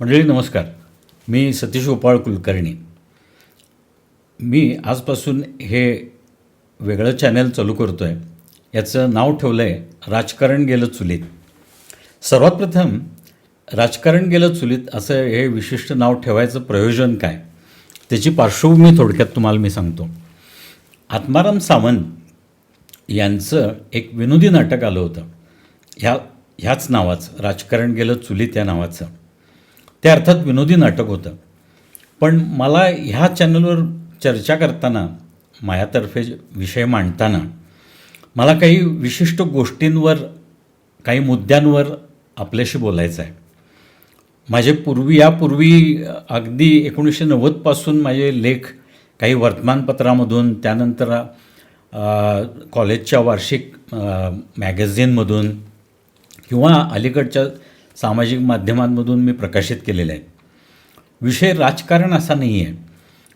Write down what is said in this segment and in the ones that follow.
मंडळी नमस्कार. मी सतीश गोपाळ कुलकर्णी. मी आजपासून हे वेगळं चॅनल चालू करतो आहे याचं नाव ठेवलं आहे राजकारण गेलं चुलीत. सर्वात प्रथम राजकारण गेलं चुलीत असं हे विशिष्ट नाव ठेवायचं प्रयोजन काय? त्याची पार्श्वभूमी थोडक्यात तुम्हाला मी सांगतो. आत्माराम सावंत यांचं एक विनोदी नाटक आलं होतं. ह्या ह्याच नावाचं राजकारण गेलं चुलीत या नावाचं. ते अर्थात विनोदी नाटक होतं. पण मला ह्या चॅनलवर चर्चा करताना मायातर्फे विषय मांडताना मला काही विशिष्ट गोष्टींवर काही मुद्द्यांवर आपल्याशी बोलायचं आहे. माझे पूर्वी यापूर्वी अगदी एकोणीसशे नव्वदपासून माझे लेख काही वर्तमानपत्रामधून त्यानंतर कॉलेजच्या वार्षिक मॅगझिनमधून किंवा अलीकडच्या सामाजिक माध्यमांमधून मी प्रकाशित केलेले आहे विषय राजकारण असा नाही आहे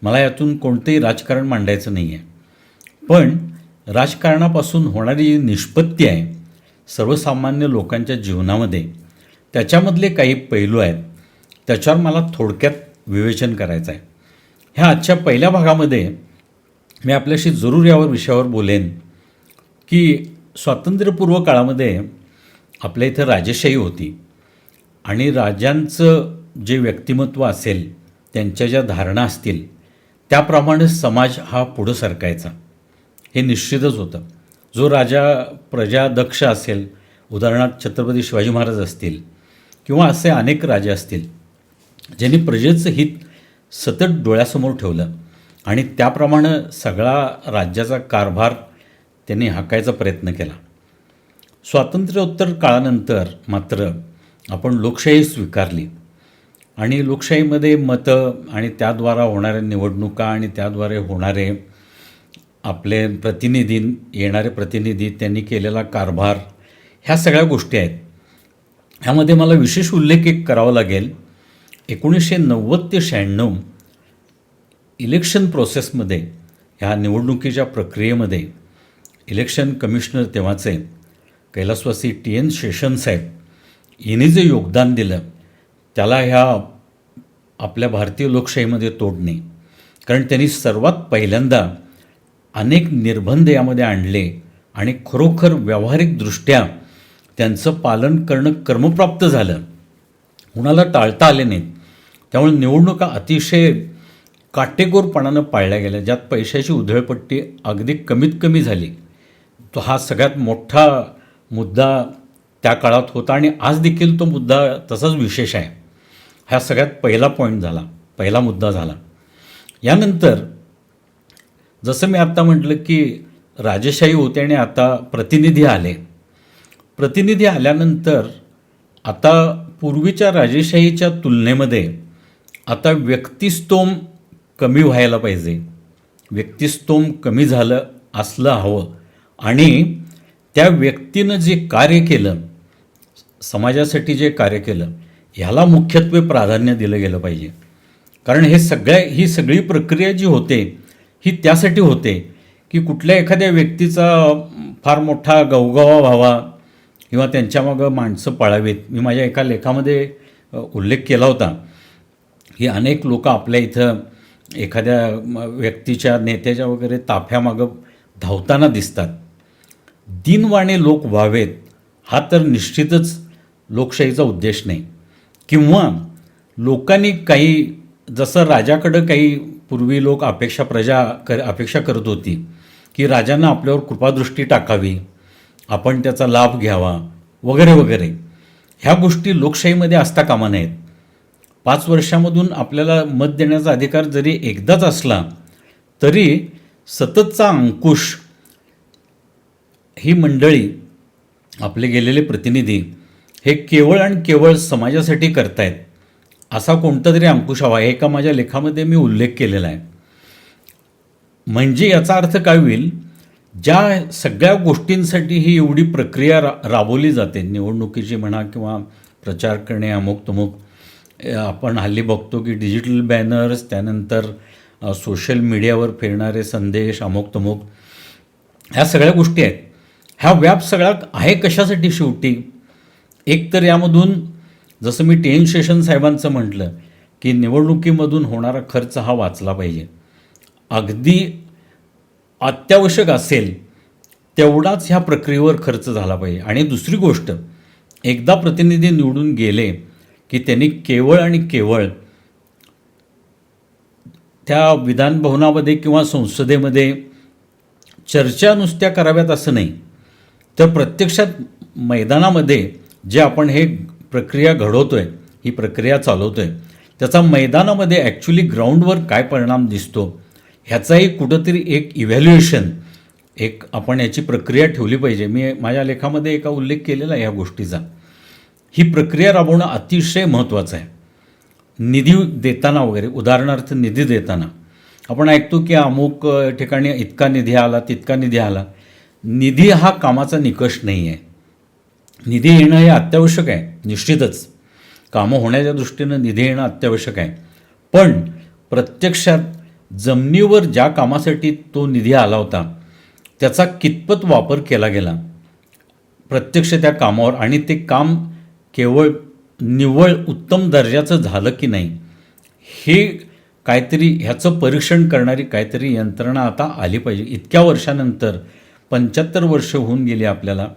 मला यातून कोणतंही राजकारण मांडायचं नाही आहे पण राजकारणापासून होणारी जी निष्पत्ती आहे सर्वसामान्य लोकांच्या जीवनामध्ये त्याच्यामधले काही पैलू आहेत त्याच्यावर मला थोडक्यात विवेचन करायचं आहे ह्या आजच्या पहिल्या भागामध्ये मी आपल्याशी जरूर यावर विषयावर बोलेन की स्वातंत्र्यपूर्व काळामध्ये आपल्या इथं राजेशाही होती. आणि राजांचं जे व्यक्तिमत्व असेल त्यांच्या ज्या धारणा असतील त्याप्रमाणे समाज हा पुढं सरकायचा. हे निश्चितच होतं. जो राजा प्रजादक्ष असेल उदाहरणार्थ छत्रपती शिवाजी महाराज असतील किंवा असे अनेक राजे असतील ज्यांनी प्रजेचं हित सतत डोळ्यासमोर ठेवलं आणि त्याप्रमाणे सगळा राज्याचा कारभार त्यांनी हाकायचा प्रयत्न केला. स्वातंत्र्योत्तर काळानंतर मात्र आपण लोकशाही स्वीकारली आणि लोकशाहीमध्ये मतं आणि त्याद्वारा होणाऱ्या निवडणुका आणि त्याद्वारे होणारे आपले प्रतिनिधी येणारे प्रतिनिधी त्यांनी केलेला कारभार ह्या सगळ्या गोष्टी आहेत. ह्यामध्ये मला विशेष उल्लेख एक करावा लागेल. एकोणीसशे नव्वद ते शहाण्णव इलेक्शन प्रोसेसमध्ये ह्या निवडणुकीच्या प्रक्रियेमध्ये इलेक्शन कमिशनर तेव्हाचे कैलासवासी टी एन शेषन साहेब हिने जे योगदान दिलं त्याला ह्या आपल्या भारतीय लोकशाहीमध्ये तोड नाही कारण त्यांनी सर्वात पहिल्यांदा अनेक निर्बंध यामध्ये आणले आणि खरोखर व्यावहारिकदृष्ट्या त्यांचं पालन करणं कर्मप्राप्त झालं. कुणाला टाळता आले नाहीत. त्यामुळे निवडणुका अतिशय काटेकोरपणानं पाळल्या गेल्या ज्यात पैशाची उधळपट्टी अगदी कमीत कमी झाली. तो हा सगळ्यात मोठा मुद्दा त्या काळात होता आणि आज देखील तो मुद्दा तसाच विशेष आहे. हा सगळ्यात पहिला पॉईंट झाला पहिला मुद्दा झाला. यानंतर जसं मी आत्ता म्हटलं की राजेशाही होते आणि आता प्रतिनिधी आले. प्रतिनिधी आल्यानंतर आता पूर्वीच्या राजेशाहीच्या तुलनेमध्ये आता व्यक्तिस्तोम कमी व्हायला पाहिजे. व्यक्तिस्तोम कमी झालं असलं हवं. आणि त्या व्यक्तीनं जे कार्य केलं समाजासाठी जे कार्य केलं ह्याला मुख्यत्वे प्राधान्य दिलं गेलं पाहिजे. कारण हे सगळ्या ही सगळी प्रक्रिया जी होते ही त्यासाठी होते की कुठल्या एखाद्या व्यक्तीचा फार मोठा गवगवा व्हावा किंवा त्यांच्यामागं माणसं पळावीत. मी माझ्या एका लेखामध्ये उल्लेख केला होता की अनेक लोक आपल्या इथं एखाद्या व्यक्तीच्या नेत्याच्या वगैरे ताफ्यामागं धावताना दिसतात. दिनवाणे लोक व्हावेत हा तर निश्चितच लोकशाहीचा उद्देश नाही. किंवा लोकांनी काही जसं राजाकडं काही पूर्वी लोक अपेक्षा प्रजा कर अपेक्षा करत होती की राजांना आपल्यावर कृपादृष्टी टाकावी आपण त्याचा लाभ घ्यावा वगैरे वगैरे. ह्या गोष्टी लोकशाहीमध्ये असता कामा नयेत. पाच वर्षामधून आपल्याला मत देण्याचा अधिकार जरी एकदाच असला तरी सततचा अंकुश ही मंडळी आपले गेलेले प्रतिनिधी हे केवळ आणि केवळ समाजासाठी करतायत असा कोणता तरी अंकुश हवा आहे एका माझ्या लेखामध्ये मी उल्लेख केलेला आहे. म्हणजे याचा अर्थ काय होईल ज्या सगळ्या गोष्टींसाठी ही एवढी प्रक्रिया रा राबवली जाते निवडणुकीची म्हणा किंवा प्रचार करणे अमुक तमुक आपण हल्ली बघतो की डिजिटल बॅनर्स त्यानंतर सोशल मीडियावर फिरणारे संदेश अमुक तमुक ह्या सगळ्या गोष्टी आहेत. ह्या व्याप सगळा आहे कशासाठी शेवटी? एक तर यामधून जसं मी टेन एन शेषन साहेबांचं म्हटलं की निवडणुकीमधून होणारा खर्च हा वाचला पाहिजे. अगदी अत्यावश्यक असेल तेवढाच ह्या प्रक्रियेवर खर्च झाला पाहिजे. आणि दुसरी गोष्ट एकदा प्रतिनिधी निवडून गेले की त्यांनी केवळ आणि केवळ त्या विधानभवनामध्ये किंवा संसदेमध्ये चर्चा नुसत्या कराव्यात असं नाही तर प्रत्यक्षात मैदानामध्ये जे आपण हे प्रक्रिया घडवतो आहे ही प्रक्रिया चालवतो आहे त्याचा मैदानामध्ये ॲक्च्युली ग्राउंडवर काय परिणाम दिसतो ह्याचाही कुठंतरी एक इव्हॅल्युएशन एक आपण याची प्रक्रिया ठेवली पाहिजे. मी माझ्या लेखामध्ये एका उल्लेख केलेला आहे ह्या गोष्टीचा. ही प्रक्रिया राबवणं अतिशय महत्त्वाचं आहे. निधी देताना वगैरे उदाहरणार्थ निधी देताना. आपण ऐकतो की अमुक ठिकाणी इतका निधी आला तितका निधी आला. निधी हा कामाचा निकष नाही आहे निधी येणं हे अत्यावश्यक आहे निश्चितच. कामं होण्याच्या दृष्टीनं निधी येणं अत्यावश्यक आहे. पण प्रत्यक्षात जमिनीवर ज्या कामासाठी तो निधी आला होता त्याचा कितपत वापर केला गेला? प्रत्यक्ष त्या कामावर आणि ते काम केवळ निव्वळ उत्तम दर्जाचं झालं की नाही हे काहीतरी ह्याचं परीक्षण करणारी काहीतरी यंत्रणा आता आली पाहिजे. इतक्या वर्षानंतर पंच्याहत्तर वर्ष होऊन गेली आपल्याला.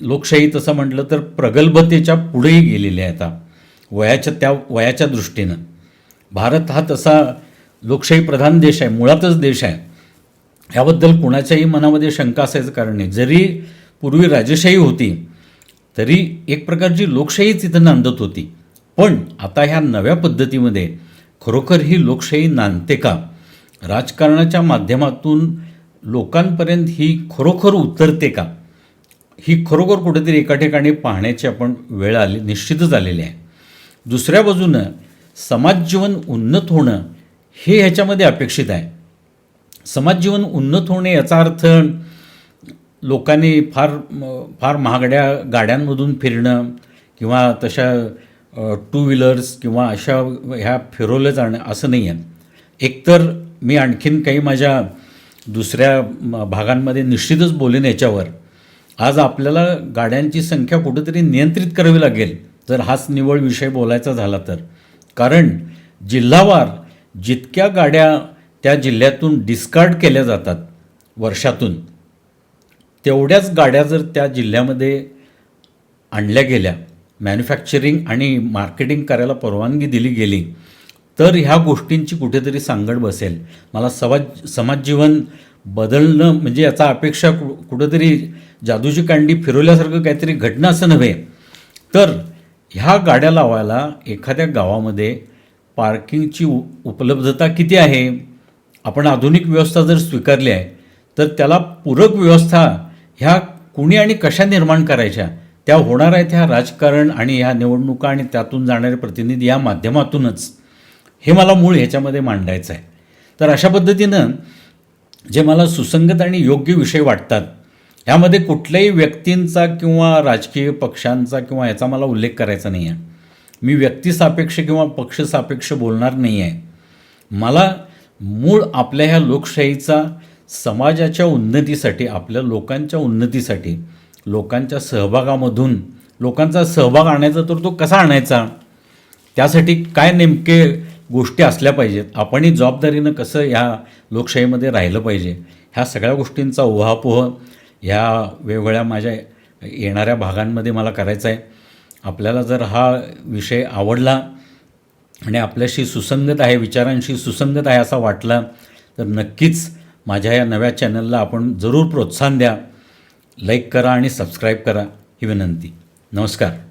लोकशाही तसं म्हटलं तर प्रगल्भतेच्या पुढेही गेलेली आहे आता वयाच्या त्या वयाच्या दृष्टीनं. भारत हा तसा लोकशाही प्रधान देश आहे मुळातच देश आहे. ह्याबद्दल कुणाच्याही मनामध्ये शंका असायचं कारण नाही. जरी पूर्वी राजशाही होती तरी एक प्रकारची लोकशाहीच इथं नांदत होती. पण आता ह्या नव्या पद्धतीमध्ये खरोखर ही लोकशाही नांदते का? राजकारणाच्या माध्यमातून लोकांपर्यंत ही खरोखर उतरते का? ही खरोखर कुठेतरी एका ठिकाणी पाहण्याची आपण वेळ आली निश्चितच आलेली आहे. दुसऱ्या बाजूनं समाजजीवन उन्नत होणं हे ह्याच्यामध्ये अपेक्षित आहे. समाजजीवन उन्नत होणे याचा अर्थ लोकांनी फार फार महागड्या गाड्यांमधून फिरणं किंवा तशा टू व्हीलर्स किंवा अशा ह्या फिरवलं जाणं असं नाही आहे. एकतर मी आणखीन काही माझ्या दुसऱ्या म- भागांमध्ये निश्चितच बोलेन याच्यावर. आज आपल्याला गाड्यांची संख्या कुठेतरी नियंत्रित करावी लागेल. जर हाच निवळ विषय बोलायचा झाला तर. कारण जिल्हावार जितक्या गाड्या त्या जिल्ह्यातून डिस्कार्ड केल्या जातात वर्षातून तेवढ्याच गाड्या जर त्या जिल्ह्यामध्ये आणल्या गेल्या मॅन्युफॅक्चरिंग आणि मार्केटिंग करायला परवानगी दिली गेली तर ह्या गोष्टींची कुठेतरी सांगड बसेल. मला समाज समाजजीवन बदलणं म्हणजे याचा अपेक्षा कु कुठंतरी जादूची कांडी फिरवल्यासारखं काहीतरी घटना असं नव्हे. तर ह्या गाड्या लावायला एखाद्या गावामध्ये पार्किंगची उ उपलब्धता किती आहे? आपण आधुनिक व्यवस्था जर स्वीकारली आहे तर त्याला पूरक व्यवस्था ह्या कुणी आणि कशा निर्माण करायच्या? त्या होणार आहेत ह्या राजकारण आणि ह्या निवडणुका आणि त्यातून जाणारे प्रतिनिधी या माध्यमातूनच. हे मला मूळ ह्याच्यामध्ये मांडायचं आहे तर अशा पद्धतीनं जे मला सुसंगत आणि योग्य विषय वाटतात ह्यामध्ये कुठल्याही व्यक्तींचा किंवा राजकीय पक्षांचा किंवा याचा मला उल्लेख करायचा नाही आहे मी व्यक्तिसापेक्ष किंवा पक्षसापेक्ष बोलणार नाही आहे मला मूळ आपल्या ह्या लोकशाहीचा समाजाच्या उन्नतीसाठी आपल्या लोकांच्या उन्नतीसाठी लोकांच्या सहभागामधून लोकांचा सहभाग आणायचा तर तो कसा आणायचा? त्यासाठी काय नेमके गोष्टी असल्या पाहिजेत. आपणही जबाबदारीनं कसं ह्या लोकशाहीमध्ये राहिलं पाहिजे ह्या सगळ्या गोष्टींचा उहापोह ह्या वेगवेगळ्या माझ्या येणाऱ्या भागांमध्ये मला करायचा आहे. आपल्याला जर हा विषय आवडला आणि आपल्याशी सुसंगत आहे विचारांशी सुसंगत आहे असा वाटला तर नक्कीच माझ्या या नव्या चॅनलला आपण जरूर प्रोत्साहन द्या. लाईक करा आणि सबस्क्राईब करा ही विनंती. नमस्कार.